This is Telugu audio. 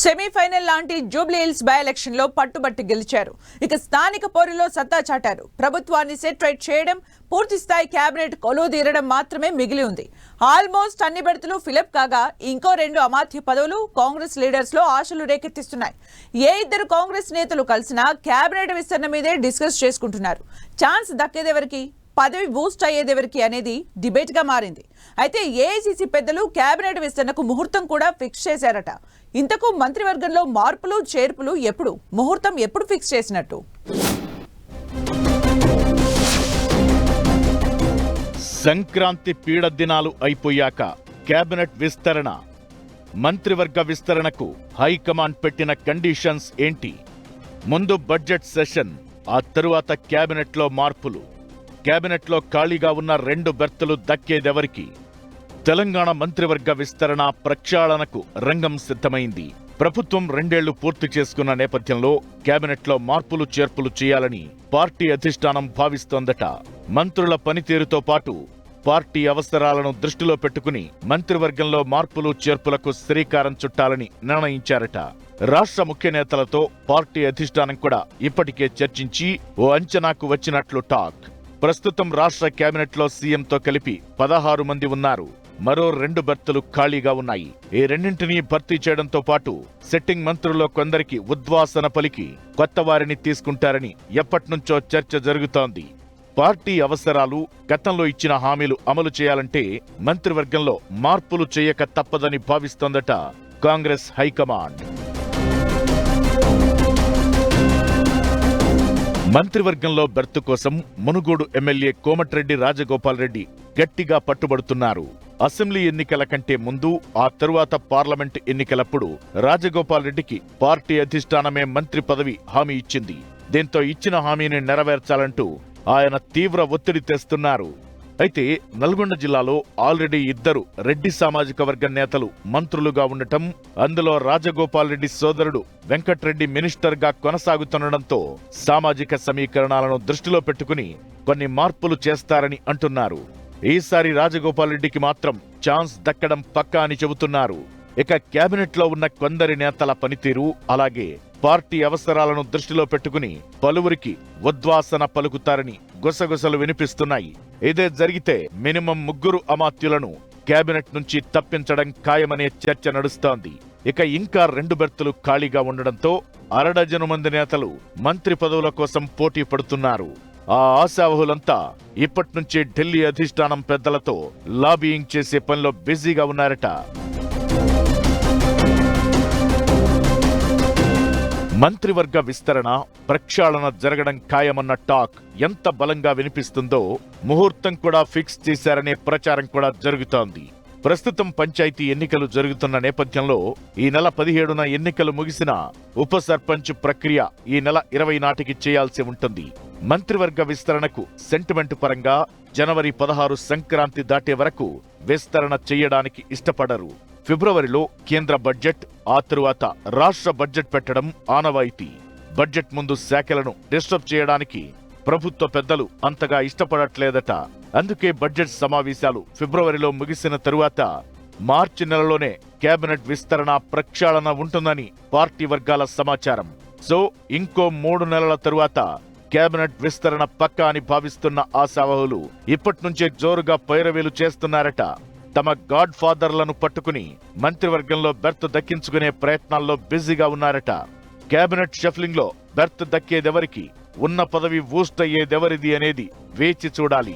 సెమీఫైనల్ లాంటి జూబ్లీహిల్స్ బై ఎలక్షన్లో పట్టుబట్టి గెలిచారు. ఇక స్థానిక పోరులో సత్తా చాటారు. ప్రభుత్వాన్ని సెట్రైట్ చేయడం పూర్తి స్థాయి కేబినెట్ కొలువుదీరడం మాత్రమే మిగిలి ఉంది. ఆల్మోస్ట్ అన్ని బెడతలు ఫిలప్ కాగా ఇంకో రెండు అమాత్య పదవులు కాంగ్రెస్ లీడర్స్లో ఆశలు రేకెత్తిస్తున్నాయి. ఏ ఇద్దరు కాంగ్రెస్ నేతలు కలిసినా కేబినెట్ విస్తరణ మీదే డిస్కస్ చేసుకుంటున్నారు. ఛాన్స్ దక్కేదెవరికి? పదవి బూస్ట్ అయ్యేదెవరికి అనేది డిబేట్గా మారింది. అయితే ఏఐసిసి పెద్దలు కేబినెట్ విస్తరణకు ముహూర్తం కూడా ఫిక్స్ చేశారట. ఇంతకు మంత్రివర్గంలో మార్పులు చేర్పులు ఎప్పుడు? ముహూర్తం ఎప్పుడు ఫిక్స్ చేసినట్టు? సంక్రాంతి పీడ దినాలు అయిపోయాక కేబినెట్ విస్తరణ. మంత్రివర్గ విస్తరణకు హైకమాండ్ పెట్టిన కండిషన్స్ ఏంటి? ముందు బడ్జెట్ సెషన్ ఆ తరువాత కేబినెట్లో మార్పులు. కేబినెట్లో ఖాళీగా ఉన్న రెండు బెర్తులు దక్కేదెవరికి? తెలంగాణ మంత్రివర్గ విస్తరణ ప్రక్షాళనకు రంగం సిద్ధమైంది. ప్రభుత్వం రెండేళ్ళు పూర్తి చేసుకున్న నేపథ్యంలో కేబినెట్లో మార్పులు చేర్పులు చేయాలని పార్టీ అధిష్టానం భావిస్తోందట. మంత్రుల పనితీరుతో పాటు పార్టీ అవసరాలను దృష్టిలో పెట్టుకుని మంత్రివర్గంలో మార్పులు చేర్పులకు శ్రీకారం చుట్టాలని నిర్ణయించారట. రాష్ట్ర ముఖ్య నేతలతో పార్టీ అధిష్టానం కూడా ఇప్పటికే చర్చించి ఓ అంచనాకు వచ్చినట్లు టాక్. ప్రస్తుతం రాష్ట్ర కేబినెట్లో సీఎంతో కలిపి పదహారు మంది ఉన్నారు. మరో రెండు భర్తలు ఖాళీగా ఉన్నాయి. ఈ రెండింటినీ భర్తీ చేయడంతో పాటు సెట్టింగ్ మంత్రుల్లో కొందరికి ఉద్వాసన పలికి కొత్త వారిని తీసుకుంటారని ఎప్పట్నుంచో చర్చ జరుగుతోంది. పార్టీ అవసరాలు గతంలో ఇచ్చిన హామీలు అమలు చేయాలంటే మంత్రివర్గంలో మార్పులు చేయక తప్పదని భావిస్తోందట కాంగ్రెస్ హైకమాండ్. మంత్రివర్గంలో బెర్త్ కోసం మునుగోడు ఎమ్మెల్యే కోమటిరెడ్డి రాజగోపాల్ రెడ్డి గట్టిగా పట్టుబడుతున్నారు. అసెంబ్లీ ఎన్నికల కంటే ముందు ఆ తరువాత పార్లమెంట్ ఎన్నికలప్పుడు రాజగోపాల్ రెడ్డికి పార్టీ అధిష్టానమే మంత్రి పదవి హామీ ఇచ్చింది. దీంతో ఇచ్చిన హామీని నెరవేర్చాలంటూ ఆయన తీవ్ర ఒత్తిడి తెస్తున్నారు. అయితే నల్గొండ జిల్లాలో ఆల్రెడీ ఇద్దరు రెడ్డి సామాజిక వర్గ నేతలు మంత్రులుగా ఉండటం అందులో రాజగోపాల్ రెడ్డి సోదరుడు వెంకట్రెడ్డి మినిస్టర్గా కొనసాగుతుండటంతో సామాజిక సమీకరణాలను దృష్టిలో పెట్టుకుని కొన్ని మార్పులు చేస్తారని అంటున్నారు. ఈసారి రాజగోపాల్ రెడ్డికి మాత్రం ఛాన్స్ దక్కడం పక్కా అని చెబుతున్నారు. ఇక క్యాబినెట్లో ఉన్న కొందరి నేతల పనితీరు అలాగే పార్టీ అవసరాలను దృష్టిలో పెట్టుకుని పలువురికి ఉద్వాసన పలుకుతారని గుసగుసలు వినిపిస్తున్నాయి. ఇదే జరిగితే మినిమం ముగ్గురు అమాత్యులను కేబినెట్ నుంచి తప్పించడం ఖాయమనే చర్చ నడుస్తోంది. ఇక ఇంకా రెండు బెర్తులు ఖాళీగా ఉండడంతో అరడజను మంది నేతలు మంత్రి పదవుల కోసం పోటీ పడుతున్నారు. ఆ ఆశావహులంతా ఇప్పట్నుంచే ఢిల్లీ అధిష్టానం పెద్దలతో లాబీయింగ్ చేసే పనిలో బిజీగా ఉన్నారట. మంత్రివర్గ విస్తరణ ప్రక్షాళన జరగడం ఖాయమన్న టాక్ ఎంత బలంగా వినిపిస్తుందో ముహూర్తం కూడా ఫిక్స్ చేశారనే ప్రచారం కూడా జరుగుతోంది. ప్రస్తుతం పంచాయతీ ఎన్నికలు జరుగుతున్న నేపథ్యంలో ఈ నెల పదిహేడున ఎన్నికలు ముగిసిన ఉప సర్పంచ్ ప్రక్రియ ఈ నెల ఇరవై నాటికి చేయాల్సి ఉంటుంది. మంత్రివర్గ విస్తరణకు సెంటిమెంట్ పరంగా జనవరి పదహారు సంక్రాంతి దాటే వరకు విస్తరణ చేయడానికి ఇష్టపడరు. ఫిబ్రవరిలో కేంద్ర బడ్జెట్ ఆ తరువాత రాష్ట్ర బడ్జెట్ పెట్టడం ఆనవాయితీ. బడ్జెట్ ముందు శాఖలను డిస్టర్బ్ చేయడానికి ప్రభుత్వ పెద్దలు అంతగా ఇష్టపడట్లేదట. అందుకే బడ్జెట్ సమావేశాలు ఫిబ్రవరిలో ముగిసిన తరువాత మార్చి నెలలోనే కేబినెట్ విస్తరణ ప్రక్షాళన ఉంటుందని పార్టీ వర్గాల సమాచారం. సో ఇంకో మూడు నెలల తరువాత కేబినెట్ విస్తరణ పక్కా అని భావిస్తున్న ఆశావహులు ఇప్పట్నుంచే జోరుగా పైరవేలు చేస్తున్నారట. తమ గాడ్ ఫాదర్లను పట్టుకుని మంత్రివర్గంలో బెర్త్ దక్కించుకునే ప్రయత్నాల్లో బిజీగా ఉన్నారట. కేబినెట్ షఫ్లింగ్లో బెర్త్ దక్కేదెవరికి ఉన్న పదవి బూస్ట్ అయ్యేదెవరిది అనేది వేచి చూడాలి.